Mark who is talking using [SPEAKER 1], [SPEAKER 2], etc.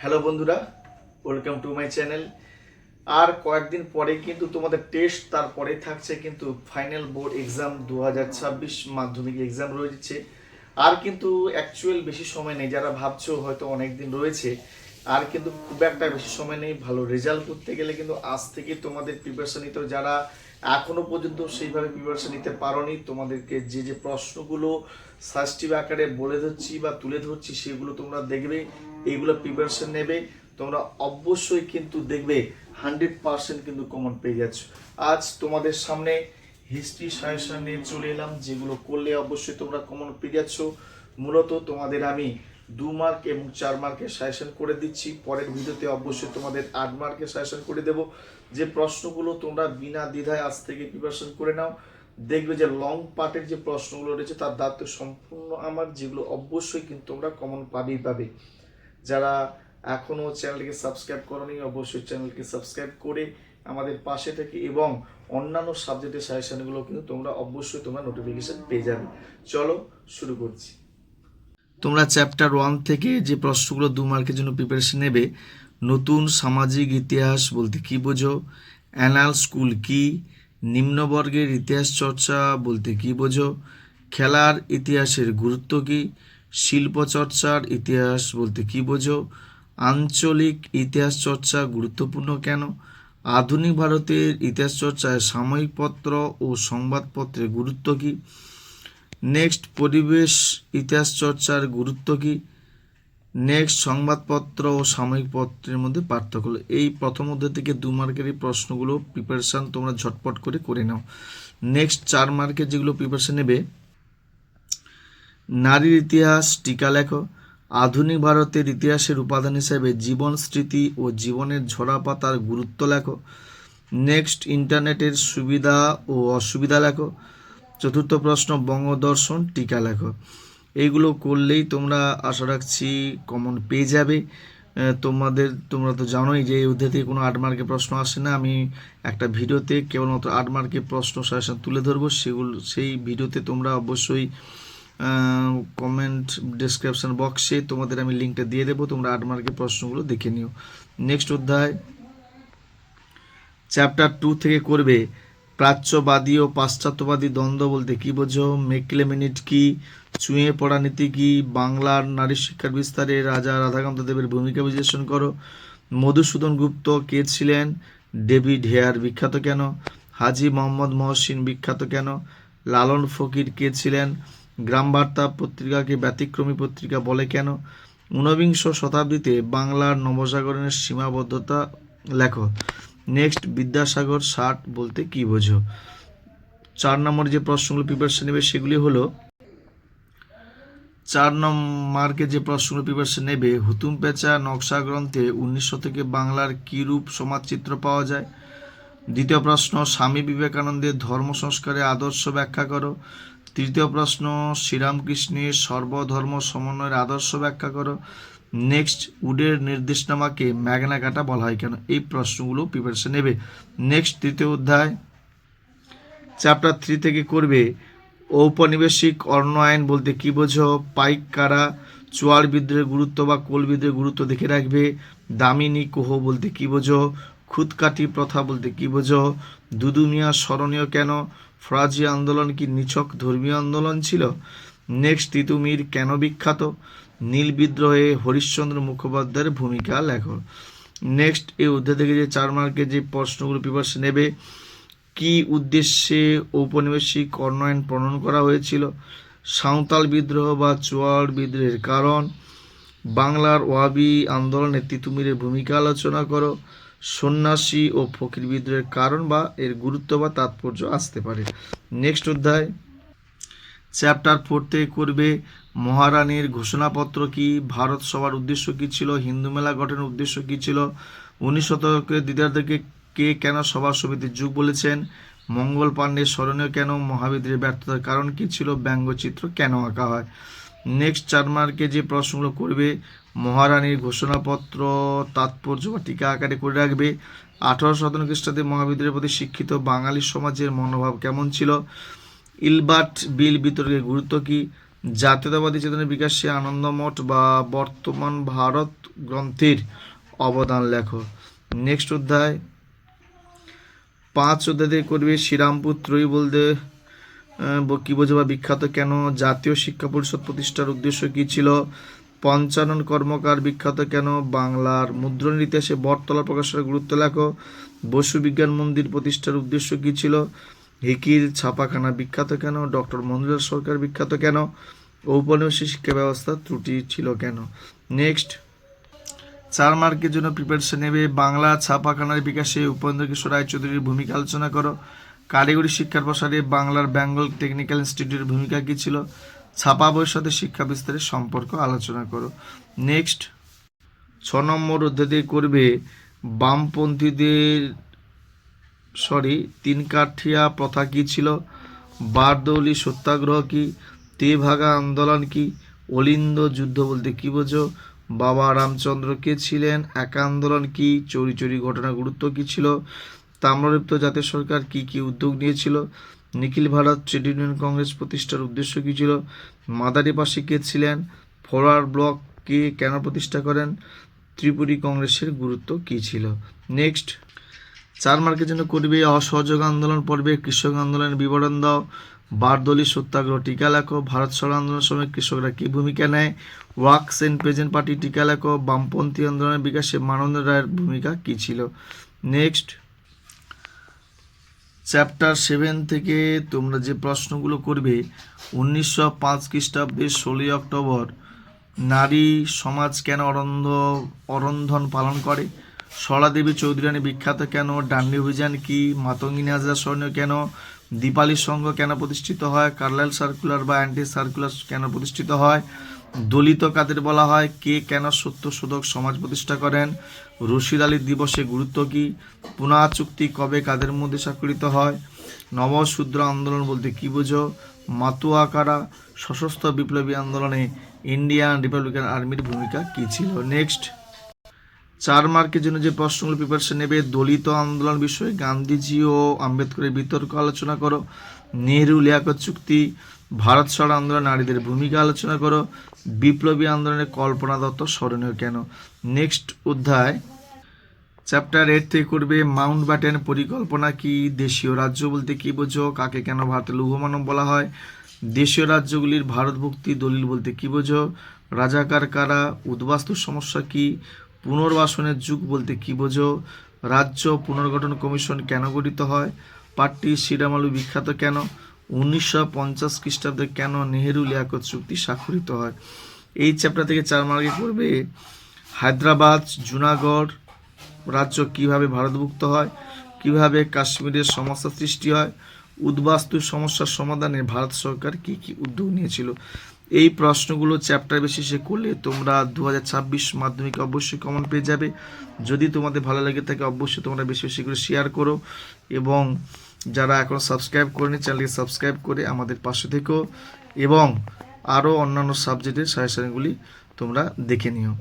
[SPEAKER 1] Hello বন্ধুরা, welcome to my channel. আর কয়েকদিন পরে কিন্তু তোমাদের টেস্ট তারপরে থাকছে কিন্তু ফাইনাল বোর্ড এক্সাম দু হাজার ছাব্বিশ মাধ্যমিক এক্সাম রয়েছে। আর কিন্তু অ্যাকচুয়াল বেশি সময় নেই, যারা ভাবছ হয়তো অনেক দিন রয়েছে, আর কিন্তু খুব একটা বেশি সময় নেই, ভালো রেজাল্ট করতে গেলে কিন্তু আজ থেকে তোমাদের প্রিপারেশন নিতে যারা এখনও পর্যন্ত সেইভাবে প্রিপারেশন নিতে পারোনি, তোমাদেরকে যে যে প্রশ্নগুলো সাস্টিভ আকারে বলে ধরছি বা তুলে ধরছি, সেগুলো তোমরা দেখবে। এইগুলো প্রিপারেশন নেবে। তোমরা অবশ্যই কিন্তু দেখবে হান্ড্রেড পার্সেন্ট কিন্তু কমন পেয়ে যাচ্ছ। আজ তোমাদের সামনে হিস্ট্রি সাজেশন নিয়ে চলে এলাম, যেগুলো করলে অবশ্যই তোমরা কমন পেয়ে যাচ্ছ। মূলত তোমাদের আমি দু মার্ক এবং চার মার্কের সাজেশন করে দিচ্ছি। পরের ভিডিওতে অবশ্যই তোমাদের আট মার্কের সাজেশন করে দেব। যে প্রশ্নগুলো তোমরা বিনা দ্বিধায় আজ থেকে প্রিপারেশন করে নাও, দেখবে যে লং পার্টের যে প্রশ্নগুলো রয়েছে, তার দায়িত্ব সম্পূর্ণ আমার, যেগুলো অবশ্যই কিন্তু তোমরা কমন পাবেই পাবে। যারা এখনও চ্যানেলটিকে সাবস্ক্রাইব করনি, অবশ্যই চ্যানেলকে সাবস্ক্রাইব করে আমাদের পাশে থেকে এবং অন্যান্য সাবজেক্টের সাজেশনগুলো কিন্তু তোমরা অবশ্যই তোমরা নোটিফিকেশন পেয়ে যাবে। চলো শুরু করছি। তোমরা চ্যাপ্টার ওয়ান থেকে যে প্রশ্নগুলো দু মার্কের জন্য প্রিপারেশন নেবে, নতুন সামাজিক ইতিহাস বলতে কি বোঝো? অ্যানাল স্কুল কি? নিম্নবর্গের ইতিহাস চর্চা বলতে কি বোঝো? খেলার ইতিহাসের গুরুত্ব কি? শিল্প চর্চার ইতিহাস বলতে কি বোঝো? আঞ্চলিক ইতিহাস চর্চা গুরুত্বপূর্ণ কেন? আধুনিক ভারতের ইতিহাস চর্চায় সাময়িক পত্র ও সংবাদপত্রের গুরুত্ব কী? নেক্সট, পরিবেশ ইতিহাস চর্চার গুরুত্ব কী? নেক্সট, সংবাদপত্র ও সাময়িক পত্রের মধ্যে পার্থক্য। এই প্রথম অধ্যায় থেকে দু মার্কের এই প্রশ্নগুলো প্রিপারেশান তোমরা ঝটপট করে করে নাও। নেক্সট, চার মার্কের যেগুলো প্রিপারেশান নেবে নারীর ইতিহাস, টিকা লেখো, আধুনিক ভারতের ইতিহাসের উপাদান হিসেবে জীবন স্মৃতি ও জীবনের ঝরা পাতার গুরুত্ব লেখো। নেক্সট, ইন্টারনেটের সুবিধা ও অসুবিধা লেখো। চতুর্থ প্রশ্ন, বঙ্গদর্শন, টিকা লেখো। এইগুলো করলেই তোমরা, আশা রাখছি কমন পেয়ে যাবে। তোমাদের, তোমরা তো জানোই যে এই থেকে কোনো আট মার্কের প্রশ্ন আসে না। আমি একটা ভিডিওতে কেবলমাত্র আট মার্কের প্রশ্ন সাজেশন তুলে ধরবো। সেগুলো, সেই ভিডিওতে তোমরা অবশ্যই কমেন্ট ডিসক্রিপশন বক্সে তোমাদের আমি লিঙ্কটা দিয়ে দেবো, তোমরা আট মার্কের প্রশ্নগুলো দেখে নিও। নেক্সট অধ্যায়। চ্যাপ্টার টু থেকে করবে, প্রাচ্যবাদী ও পাশ্চাত্যবাদী দ্বন্দ্ব বলতে কি বোঝো? মেকলে মিনিট কি? চুঁয়ে পড়া নীতি কি? বাংলার নারী শিক্ষার বিস্তারে রাজা রাধাকান্ত দেবের ভূমিকা বিশ্লেষণ করো। মধুসূদন গুপ্ত কে ছিলেন? ডেভিড হেয়ার বিখ্যাত কেন? হাজি মোহাম্মদ মহসিন বিখ্যাত কেন? লালন ফকির কে ছিলেন? গ্রামবার্তা পত্রিকাকে ব্যতিক্রমী পত্রিকা বলে কেন? ঊনবিংশ শতাব্দীতে বাংলার নবজাগরণের সীমাবদ্ধতা লেখো। নেক্সট, বিদ্যাসাগর ষাট বলতে কি বোঝো? চার নম্বর যে প্রশ্নগুলো প্রিপারেশন নেবে সেগুলি হলো, চার নম্বরকে যে প্রশ্নগুলো প্রিপারেশন নেবে, হুতুম পেঁচা নকশা গ্রন্থে উনিশ শতকে বাংলার কী রূপ সমাজচিত্র পাওয়া যায়? দ্বিতীয় প্রশ্ন, স্বামী বিবেকানন্দের ধর্ম সংস্কারে আদর্শ ব্যাখ্যা করো। তৃতীয় প্রশ্ন, শ্রীরামকৃষ্ণের সর্বধর্ম সমন্বয়ের আদর্শ ব্যাখ্যা করো। নেক্সট উডের নির্দেশনামাকে ম্যাগনা কাটা বলা হয় কেন? এই প্রশ্নগুলো প্রিপারেশন নেবে। নেক্সট তৃতীয় অধ্যায়। চ্যাপ্টার থ্রি থেকে করবে, ঔপনিবেশিক অর্ণ আইন বলতে কি বোঝো? পাইক কারা চোয়ার বিদ্রোহের গুরুত্ব বা কোল বিদ্রোহের গুরুত্ব দেখে রাখবে? দামিনী কোহ বলতে কি বোঝো? খুদকাটি প্রথা বলতে কি বোঝো? দুদুমিয়া স্মরণীয় কেন? ফরাজি আন্দোলন কি নিছক ধর্মীয় আন্দোলন ছিল? নেক্সট, তিতুমির কেন বিখ্যাত? নীল বিদ্রোহে হরিশ্চন্দ্র মুখোপাধ্যায়ের ভূমিকা লেখো। নেক্সট এই অধ্যায় থেকে যে চার মার্কের যে প্রশ্নগুলো প্রিপারেশন নেবে, কি উদ্দেশ্যে ঔপনিবেশিক অর্ণয়ন প্রণয়ন করা হয়েছিল? সাঁওতাল বিদ্রোহ বা চোয়াল বিদ্রোহের কারণ? বাংলার ওয়াবি আন্দোলনে তিতুমিরের ভূমিকা আলোচনা করো। সন্ন্যাসী ও ফকির বিদ্রোহের কারণ বা এর গুরুত্ব বা তাৎপর্য আসতে পারে। নেক্সট অধ্যায়। চ্যাপ্টার ফোর থেকে করবে, মহারানীর ঘোষণাপত্র কি? ভারত সভার উদ্দেশ্য কি ছিল? হিন্দু মেলা গঠনের উদ্দেশ্য কি ছিল? উনিশ শতকের দ্বিতীয়ার্ধকে কে কেন সভা সমিতির যুগ বলেছেন? মঙ্গল পাণ্ডে স্মরণীয় কেন? মহাবিদ্রের ব্যর্থতার কারণ কি ছিল? ব্যঙ্গচিত্র কেন আঁকা হয়? নেক্সট চার মার্কে যে প্রশ্নগুলো করবে মহারানীর ঘোষণাপত্র তাৎপর্য বা টিকা আকারে করে রাখবে। আঠারো শতান্ন খ্রিস্টাব্দে মহাবিদ্রের প্রতি শিক্ষিত বাঙালি সমাজের মনোভাব কেমন ছিল? ইলবার্ট বিল বিতর্কের গুরুত্ব কি? জাতীয়তাবাদী চেতনার বিকাশে আনন্দমঠ বা বর্তমান ভারত গ্রন্থের অবদান লেখো। নেক্সট অধ্যায়। পাঁচ অধ্যায় করবে শ্রীরামপুত্রই বলতে আহ, ব- কি বোঝো বিখ্যাত কেন জাতীয় শিক্ষা পরিষদ প্রতিষ্ঠার উদ্দেশ্য কি ছিল? পঞ্চানন কর্মকার বিখ্যাত কেন? বাংলার মুদ্রণের ইতিহাসে বটতলা প্রকাশের গুরুত্ব লেখো। বসু বিজ্ঞান মন্দির প্রতিষ্ঠার উদ্দেশ্য কী ছিল? হিকির ছাপাখানা বিখ্যাত কেন? ডক্টর মঞ্জুলাল সরকার বিখ্যাত কেন? ঔপনিবেশিক শিক্ষা ব্যবস্থা ত্রুটি ছিল কেন? নেক্সট। চার মার্কের জন্য প্রিপারেশন নেবে। বাংলা ছাপাখানার বিকাশে উপেন্দ্র কিশোর রায়চৌধুরীর ভূমিকা আলোচনা করো। কারিগরি শিক্ষার প্রসারে বাংলার বেঙ্গল টেকনিক্যাল ইনস্টিটিউটের ভূমিকা কী ছিল? ছাপা বইয়ের সাথে শিক্ষা বিস্তারের সম্পর্ক আলোচনা করো। নেক্সট ছ নম্বর অধ্যায় করবে, বামপন্থীদের সরি তিন কাঠিয়া প্রথা কী ছিল? বারদৌলি সত্যাগ্রহ কি? তেভাগা আন্দোলন কি? অলিন্দ যুদ্ধ বলতে কি বোঝো? বাবা রামচন্দ্র কে ছিলেন? একা আন্দোলন কি? চুরি চুরি ঘটনা গুরুত্ব কি ছিল? তাম্রলিপ্ত জাতীয় সরকার কি কি উদ্যোগ নিয়েছিল? নিখিল ভারত ট্রেড ইউনিয়ন কংগ্রেস প্রতিষ্ঠার উদ্দেশ্য কী ছিল? মাদারি পাশে কে ছিলেন? ফরওয়ার্ড ব্লক কে কেন প্রতিষ্ঠা করেন? ত্রিপুরী কংগ্রেসের গুরুত্ব কি ছিল? নেক্সট। চার মার্কের জন্য করবে অসহযোগ আন্দোলন পর্বে কৃষক আন্দোলনের বিবরণ দাও। বারদলি সত্যাগ্রহ টিকা লেখো। ভারত সর আন্দোলনের সময় কৃষকরা কী ভূমিকা নেয়? ওয়ার্কস এন্ড প্রেজেন্ট পার্টি টিকা লেখো। বামপন্থী আন্দোলনের বিকাশে মানন্দ রায়ের ভূমিকা কী ছিল? নেক্সট। চ্যাপ্টার সেভেন থেকে তোমরা যে প্রশ্নগুলো করবে, উনিশশো পাঁচ খ্রিস্টাব্দে ষোলোই অক্টোবর নারী সমাজ কেন অরন্ধ, অরন্ধন পালন করে? সরাদেবী চৌধুরানী বিখ্যাত কেন? ডান্ডি অভিযান কি? মাতঙ্গিনী হাজার স্বর্ণ কেন? দীপালি সংঘ কেন প্রতিষ্ঠিত হয়? কার্লাইল সার্কুলার বা অ্যান্টি সার্কুলার কেন প্রতিষ্ঠিত হয়? দলিত কাদের বলা হয়? কে কেন সত্য শোধক সমাজ প্রতিষ্ঠা করেন? রশিদ আলী দিবসে গুরুত্ব কী? পুনা চুক্তি কবে কাদের মধ্যে স্বাক্ষরিত হয়? নবশূদ্র আন্দোলন বলতে কী বোঝো? মাতুয়া কারা সশস্ত্র বিপ্লবী আন্দোলনে ইন্ডিয়ান রিপাবলিকান আর্মির ভূমিকা কী ছিল? নেক্সট চার মার্কের জন্য যে প্রশ্নগুলো প্রিপারেশন নেবে, দলিত আন্দোলন বিষয়ে গান্ধীজি ও আম্বেদকরের বিতর্ক আলোচনা করো, নেহরু, লিয়াকত চুক্তি, ভারত ছাড় আন্দোলন, নারীদের ভূমিকা আলোচনা করো, বিপ্লবী আন্দোলনে কল্পনা দত্ত স্মরণীয় কেন? নেক্সট অধ্যায় চ্যাপ্টার এইট থেকে করবে মাউন্ট ব্যাটেন পরিকল্পনা কি? দেশীয় রাজ্য বলতে কি বোঝো? কাকে কেন ভারতের লৌহমানব বলা হয়? দেশীয় রাজ্যগুলির ভারতভুক্তি দলিল বলতে কি বোঝো? রাজাকার কারা? উদ্বাস্তুর সমস্যা কি? পুনর্বাসনের যুগ বলতে কি বোঝো? রাজ্য পুনর্গঠন কমিশন কেন গঠিত হয়? পাট্টি শিরামালু বিখ্যাত কেন? উনিশশো পঞ্চাশ খ্রিস্টাব্দে কেন নেহেরু লিয়াকত চুক্তি স্বাক্ষরিত হয়? এই চ্যাপ্টার থেকে চার মার্কে করবে হায়দ্রাবাদ, জুনাগড় রাজ্য কীভাবে ভারতভুক্ত হয়? কীভাবে কাশ্মীরের সমস্যা সৃষ্টি হয়? উদ্বাস্তু সমস্যার সমাধানে ভারত সরকার কি কি উদ্যোগ নিয়েছিল? এই প্রশ্নগুলো চ্যাপ্টার বেসিসে করলে তোমরা দু হাজার ছাব্বিশ মাধ্যমিকে অবশ্যই কমন পেয়ে যাবে। যদি তোমাদের ভালো লাগে থাকে অবশ্যই তোমরা বেশি বেশি করে শেয়ার করো এবং যারা এখন সাবস্ক্রাইব করেনি চ্যানেলকে সাবস্ক্রাইব করে আমাদের পাশে থেকো এবং আরও অন্যান্য সাবজেক্টের সাজেশনগুলি তোমরা দেখে নিও।